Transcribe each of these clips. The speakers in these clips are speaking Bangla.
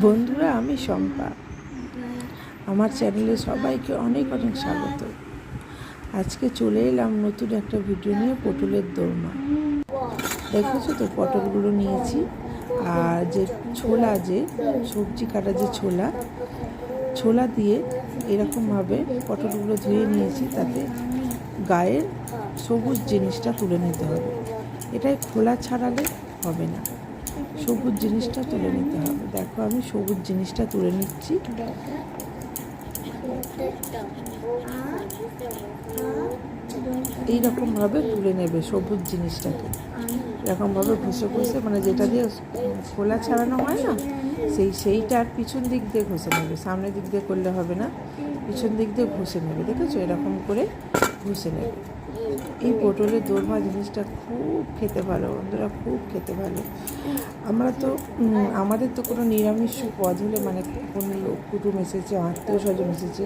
বন্ধুরা, আমি শম্পা। আমার চ্যানেলে সবাইকে অনেক অনেক স্বাগত। আজকে চলে এলাম নতুন একটা ভিডিও নিয়ে পটলের দোরমা। দেখেছ তো, পটলগুলো নিয়েছি। আর যে ছোলা যে, সবজি কাটা যে ছোলা ছোলা দিয়ে এরকমভাবে পটলগুলো ধুয়ে নিয়েছি, তাতে গায়ের সবুজ জিনিসটা তুলে নিতে হবে। এটাই খোলা ছাড়ালে হবে না। সবুজ জিনিসটা তুলে নিতে হবে। দেখো আমি সবুজ জিনিসটা তুলে নিচ্ছি। এইরকমভাবে তুলে নেবে সবুজ জিনিসটাকে। এরকমভাবে ঘষে ঘষে মানে যেটা দিয়ে খোলা ছাড়ানো হয় না, সেই সেইটার পিছন দিক দিয়ে ঘষে নেবে। সামনের দিক দিয়ে করলে হবে না, পিছন দিক দিয়ে ঘষে নেবে। দেখেছ? এরকম করে ঘষে নেবে। এই পটলের দোরমা জিনিসটা খুব খেতে ভালো, বন্ধুরা খুব খেতে ভালো। আমরা তো আমাদের তো কোনো নিরামিষ পদ হলে মানে কোনো লোক, কুটুম এসেছে, আত্মীয় স্বজন এসেছে,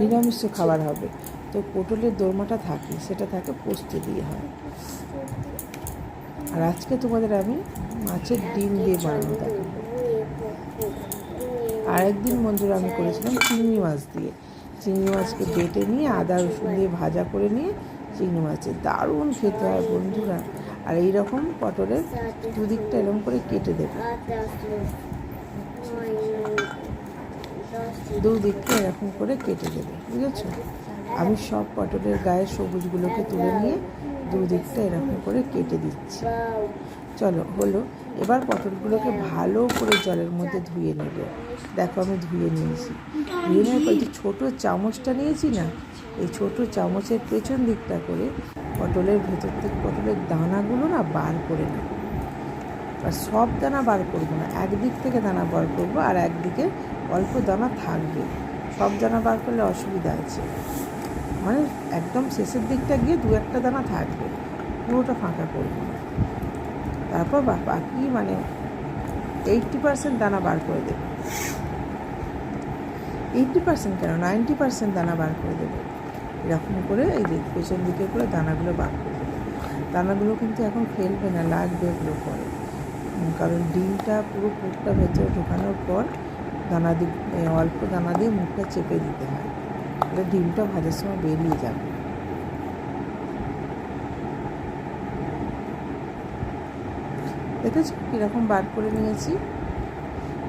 নিরামিষ খাবার হবে। তো পটলের দোরমাটা থাকে, সেটা থাকে পোস্ত দিয়ে হয়। আর আজকে তোমাদের আমি মাছের ডিম দিয়ে বানানো দেখাবো। আরেকদিন বন্ধুরা আমি করেছিলাম চিংড়ি মাছ দিয়ে। চিংড়ি মাছকে বেটে নিয়ে আদা রসুন দিয়ে ভাজা করে নিয়ে চিংড়ি মাছের দারুণ খেতে হয় বন্ধুরা। আর এই রকম পটলের দুদিকটা এরকম করে কেটে দেবে। দুদিকটা এরকম করে কেটে দেবে, বুঝেছ? আমি সব পটলের গায়ে সবুজগুলোকে তুলে নিয়ে দুদিকটা এরকম করে কেটে দিচ্ছি। চলো, হলো। এবার পটলগুলোকে ভালো করে জলের মধ্যে ধুয়ে নেব। দেখো আমি ধুয়ে নিয়েছি। ধুয়ে নেওয়ার পর যে ছোটো চামচটা নিয়েছি না, এই ছোট চামচের পেছন দিকটা করে পটলের ভেতর থেকে পটলের দানাগুলো না বার করে নেব। আর সব দানা বার করব না, একদিক থেকে দানা বার করব আর একদিকে অল্প দানা থাকবে। সব দানা বার করলে অসুবিধা আছে। মানে একদম শেষের দিকটা গিয়ে দু একটা দানা থাকবে, পুরোটা ফাঁকা করব না। তারপর বাকি মানে? এইটটি পার্সেন্ট দানা বার করে দেবে। এইটটি পার্সেন্ট কেন? নাইনটি পার্সেন্ট দানা বার করে দেবে। এরকম করে এই যে পেছন দিকে করে দানাগুলো বার করে দেবে। দানাগুলো কিন্তু এখন ফেলবে না লাগবে এগুলো পরে। কারণ ডিমটা পুরো পুরটা ভেতরে ঢোকানোর পর দানা দি এ, অল্প দানা দিয়ে মুখটা চেপে দিতে হয়। তাহলে ডিমটা ভাজার সময় বেরিয়ে যাবে। দেখেছ? কীরকম বার করে নিয়েছি।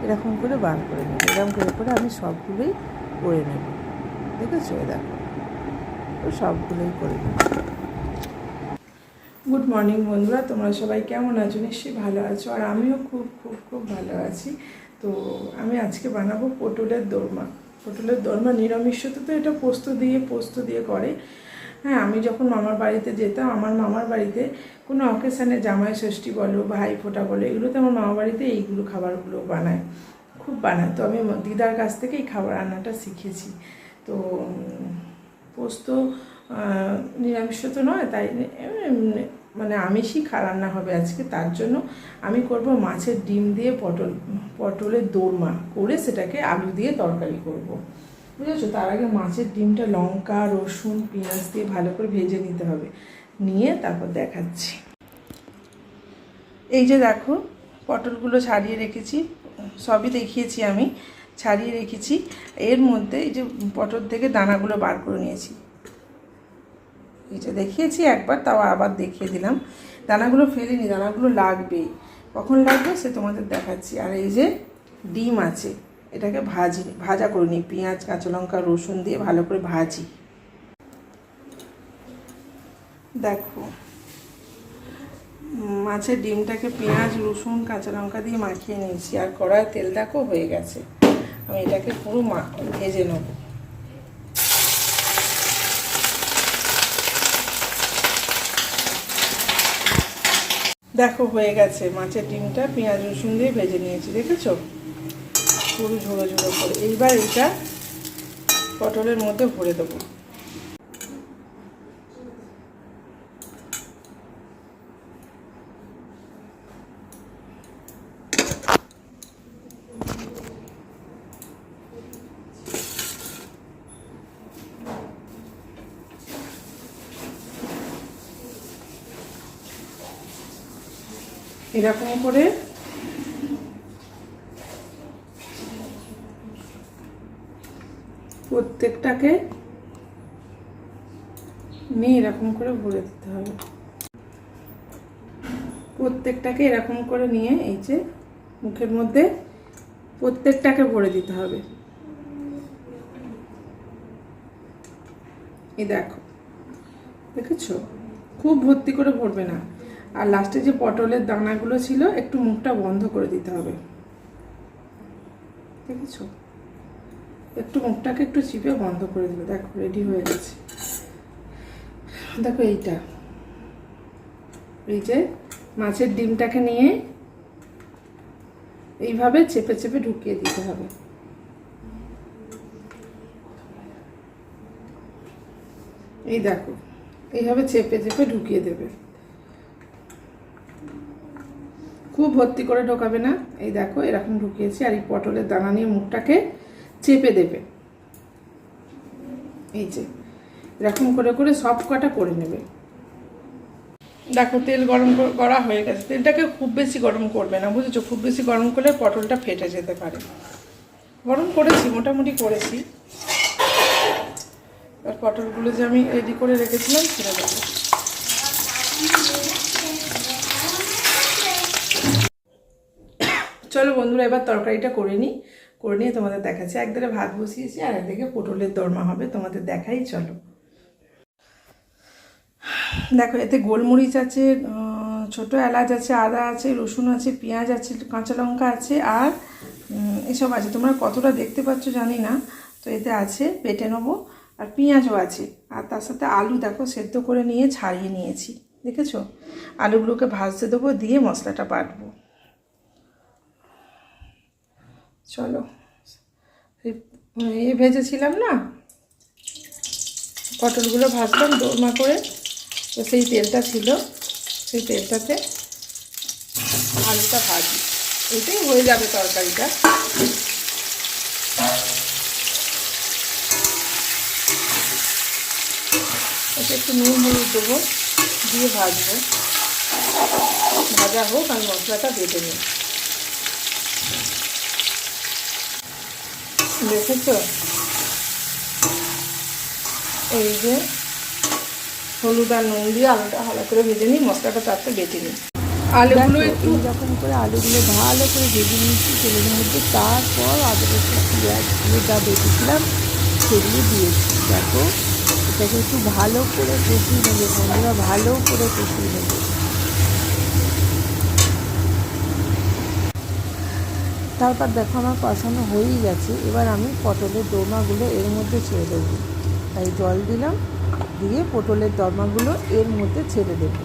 এরকম করে বার করে নেব। এরকম করে করে আমি সবগুলোই করে নেব। দেখেছ? দেখো। তো সবগুলোই করে নেব। গুড মর্নিং বন্ধুরা, তোমরা সবাই কেমন আছো? নিশ্চয়ই ভালো আছো। আর আমিও খুব খুব খুব ভালো আছি। তো আমি আজকে বানাবো পটলের দোরমা। পটলের দোরমা নিরামিষতে তো এটা পোস্ত দিয়ে পোস্ত দিয়ে করে। হ্যাঁ আমি যখন মামার বাড়িতে যেতাম, আমার মামার বাড়িতে কোনো অকেশানে জামাই ষষ্ঠী বলো ভাই ফোটা বলো, এগুলোতে আমার মামার বাড়িতে এইগুলো খাবারগুলো বানায়, খুব বানায়। তো আমি দিদার কাছ থেকে এই খাবার রান্নাটা শিখেছি। তো পোস্ত নিরামিষ তো নয়, তাই মানে আমিষই রান্না হবে আজকে, তার জন্য আমি করব মাছের ডিম দিয়ে পটল, পটলের দোরমা, করে সেটাকে আলু দিয়ে তরকারি করব। বুঝেছ? তার আগে মাছের ডিমটা লঙ্কা, রসুন, পেঁয়াজ দিয়ে ভালো করে ভেজে নিতে হবে। নিয়ে তারপর দেখাচ্ছি। এই যে দেখো, পটলগুলো ছাড়িয়ে রেখেছি। সবই দেখিয়েছি আমি, ছাড়িয়ে রেখেছি। এর মধ্যে এই যে পটল থেকে দানাগুলো বার করে নিয়েছি। এটা দেখিয়েছি, একবার তাও আবার দেখিয়ে দিলাম। দানাগুলো ফেলিনি, দানাগুলো লাগবেই। কখন লাগবে সে তোমাদের দেখাচ্ছি। আর এই যে ডিম আছে। এটাকে ভাজি, ভাজা করে নিই। পেঁয়াজ, কাঁচা লঙ্কা, রসুন দিয়ে ভালো করে ভাজি। দেখো, মাছের ডিমটাকে পেঁয়াজ, রসুন, কাঁচা লঙ্কা দিয়ে মাখিয়ে নিয়েছি। আর কড়ায় তেল দেখো হয়ে গেছে। আমি এটাকে পুরো মা, ভেজে নেব। দেখো হয়ে গেছে। মাছের ডিমটা পেঁয়াজ, রসুন দিয়ে ভেজে নিয়েছি, দেখেছ? পুরো ঝোড়ো ঝোড়ো করে। এইবার এটা পটলের মধ্যে ভরে দেবো। এরকম করে প্রত্যেকটাকে নিয়ে এরকম করে ভরে দিতে হবে। প্রত্যেকটাকে এরকম করে নিয়ে এই যে মুখের মধ্যে প্রত্যেকটাকে ভরে দিতে হবে। এই দেখো, দেখেছ? খুব ভর্তি করে ভরবে না। আর লাস্টে যে পটলের দানাগুলো ছিল, একটু মুখটা বন্ধ করে দিতে হবে। দেখেছ? একটু মুখটাকে একটু চিপে বন্ধ করে দিবে। দেখো রেডি হয়ে গেছে। দেখো এইটা। এই যে মাছের ডিমটাকে নিয়ে এইভাবে চেপে চেপে ঢুকিয়ে দিতে হবে। এই দেখো, এইভাবে চেপে চেপে ঢুকিয়ে দেবে। খুব ভর্তি করে ঢোকাবে না। এই দেখো, এরকম ঢুকিয়েছি। আর এই পটলের দানা নিয়ে মুখটাকে চেপে দেবে। এই যে, এরকম করে করে সব কটা করে নেবে। দেখো, তেল গরম কর- হয়ে গেছে। তেলটাকে খুব বেশি গরম করবে না, বুঝেছ? খুব বেশি গরম করলে পটলটা ফেটে যেতে পারে। গরম করেছি, মোটামুটি করেছি। আর পটলগুলো যে আমি রেডি করে রেখেছিলাম ছেড়ে দেবো চলো বন্ধুরা, এবার তরকারিটা করে নিই। করে নিয়ে তোমাদের দেখাচ্ছি। একদিকে ভাত বসিয়েছি আর একদিকে পটলের দরমা হবে, তোমাদের দেখাই, চলো। দেখো, এতে গোলমরিচ আছে ছোট এলাচ আছে, আদা আছে, রসুন আছে, পেঁয়াজ আছে, কাঁচা লঙ্কা আছে আর এসব আছে। তোমরা কতটা দেখতে পাচ্ছ জানি না, তো এতে আছে পেটে নেব। আর পেঁয়াজও আছে। আর তার সাথে আলু দেখো, সেদ্ধ করে নিয়ে ছাড়িয়ে নিয়েছি। দেখেছ? আলুগুলোকে ভাজতে দেবো, দিয়ে মশলাটা বাটবো। চলো। এই ভেজেছিলাম না? পটলগুলো ভাজলাম দোরমা করে। তো সেই তেলটা ছিল। সেই তেলটাতে আলুটা ভাজি। এটাই হয়ে যাবে তরকারিটা। এতে একটু নুন হলুদ দেবো, দিয়ে ভাজবো। ভাজা হোক আমি মশলাটা বেটে নিই। দেখেছ? এই যে হলুদ আর নুন দিয়ে আলুটা ভালো করে ভেজে নিই মশলাটা তাতে বেটে নিই। আলুগুলো একটু এইরকম করে আলুগুলো ভালো করে ভেজে নিয়েছি তেলের মধ্যে তারপর আদা রসুন পেঁয়াজগুলো যা বেটেছিলাম সেগুলো দিয়েছি। দেখো এটাকে একটু ভালো করে কষিয়ে নেবে বন্ধুরা ভালো করে কষিয়ে নেবে। তারপর দেখো আমার কষানো হয়েই গেছে। এবার আমি পটলের দোরমাগুলো এর মধ্যে ছেড়ে দেবো। তাই জল দিলাম, দিয়ে পটলের দরমাগুলো এর মধ্যে ছেড়ে দেবো।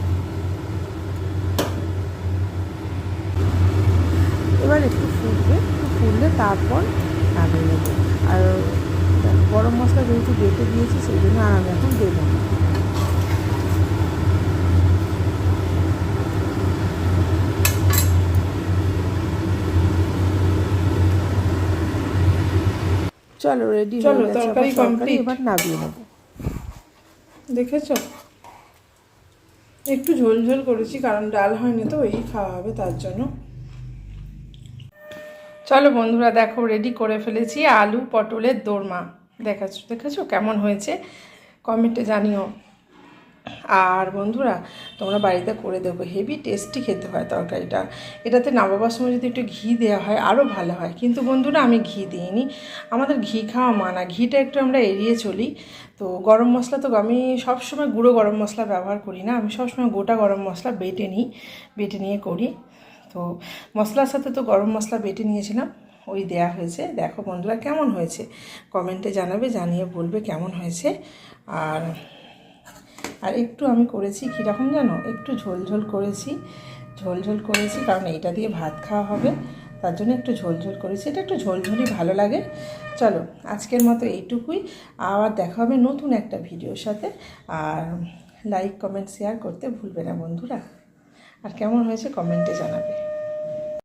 এবার একটু ফুটবে, একটু ফুটলে তারপর নামিয়ে নেব। আর গরম মশলা যেহেতু বেটে দিয়েছি, সেই জন্য আর আমি এখন দেবো না। চলো রেডি চলো, তরকারি কমপ্লিট এবার নামিয়ে নেব। দেখেছ? একটু ঝোল ঝোল করেছি কারণ ডাল হয়নি তো এই খাওয়া হবে তার জন্য। চলো বন্ধুরা দেখো রেডি করে ফেলেছি আলু পটলের দোরমা। দেখাচ্ছ দেখেছ কেমন হয়েছে? কমেন্টে জানিও। আর বন্ধুরা, তোমরা বাড়িতে করে দেবো। হেভি টেস্টি খেতে হয় তরকারিটা। এটাতে নামাবার সময় যদি একটু ঘি দেওয়া হয় আরও ভালো হয়। কিন্তু বন্ধুরা, আমি ঘি দিইনি। আমাদের ঘি খাওয়া মানা। ঘিটা একটু আমরা এড়িয়ে চলি। তো গরম মশলা তো আমি সবসময় গুঁড়ো গরম মশলা ব্যবহার করি না। আমি সবসময় গোটা গরম মশলা বেটে নিই, বেটে নিয়ে করি। তো মশলার সাথে তো গরম মশলা বেটে নিয়েছিলাম, ওই দেয়া হয়েছে। দেখো বন্ধুরা, কেমন হয়েছে? কমেন্টে জানাবে, জানিয়ে বলবে কেমন হয়েছে। আর আর একটু আমি করেছি কীরকম জানো? একটু ঝোলঝোল ঝোল করেছি। ঝোল ঝোল করেছি কারণ এইটা দিয়ে ভাত খাওয়া হবে। তার জন্য একটু ঝোলঝোল ঝোল করেছি। এটা একটু ঝোল ঝোলই ভালো লাগে। চলো, আজকের মতো এইটুকুই। আবার দেখা হবে নতুন একটা ভিডিওর সাথে। আর লাইক, কমেন্ট, শেয়ার করতে ভুলবে না বন্ধুরা। আর কেমন হয়েছে কমেন্টে জানাবে।